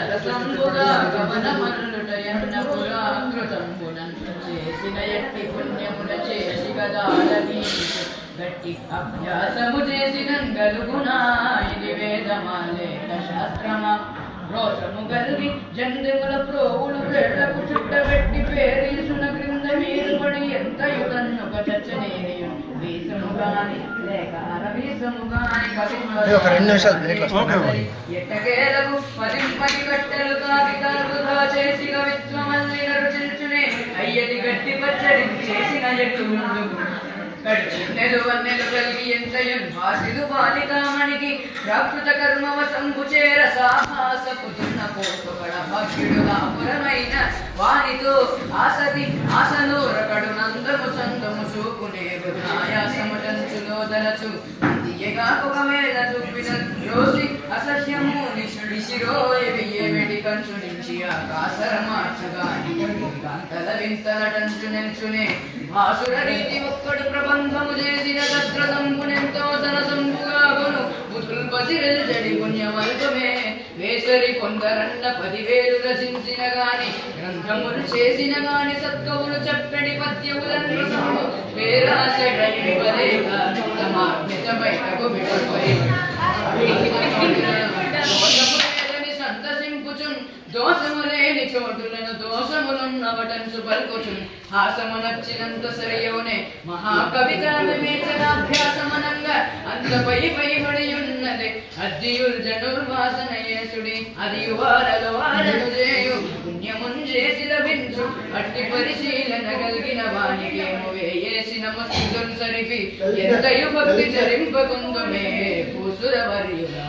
సరసంబుగా గమనమనుటయన్నపుగా కృతంబునంత చేసిన ఎట్టి పుణ్యమున చేసి గదాలని గట్టి అభ్యాసము చేసిన గలుగునా ఇది వేదమాలేక శాస్త్రమా రోషము గలిగి ప్రోవులు వేళ్ళకు చుట్టబెట్టి పేరీసున క్రింద మీరు పడి ఎంత యుగన్నొక చచ్చనేనియు ఒక రెండు నిమిషాలు బ్రేక్. ఎట్టకేలకు పదింపటి కట్టెలు చేసి అయ్యది గట్టి పచ్చడి చేసిన ఎట్టు ముందు నెలు వన్నెలు కలిగి ఎంతయున్ భాసిదు బాలికామణికి ప్రాకృత కర్మవ సంభుచేర సాహసపు దున్న పోటుకడ భక్తుడుగా పురమైన వానితో ఆసతి ఆసనూరకడు నందము చందము చూపునే దంచులో దలచు తీయగా చూపిన రోసి అసహ్యము నిషుడి శిరోయ కంచు నుంచి ఆకాశర మార్చగాని కాంతల వింతల నెంచునే భాసుర రీతి ఒక్కడు ప్రబంధము చేసిన జడి వేసరి కొందరన్న పదివేలు రచించిన గాని గ్రంథములు చేసిన గాని సత్కవులు చెప్పడి పద్యములను రసము పేరాశడైన పదేక తమాజ్ఞత బయటకు విడుపై దోషములేదని దోషములేని చోటులను దోషములున్నవటంచు పలుకుచున్ హాసమునచ్చినంత సరియవునే మహాకవిత అంతపై పై అద్దియుల్ జనుర్వాసన అది వారలు వారలు చేయు పుణ్యముంజేసి అట్టి పరిశీలన కలిగిన వానికేమో వేయేసిన మస్తులు సరిపి ఎంతయు భక్తి చరింపకుందుమే పూసురవర్యులా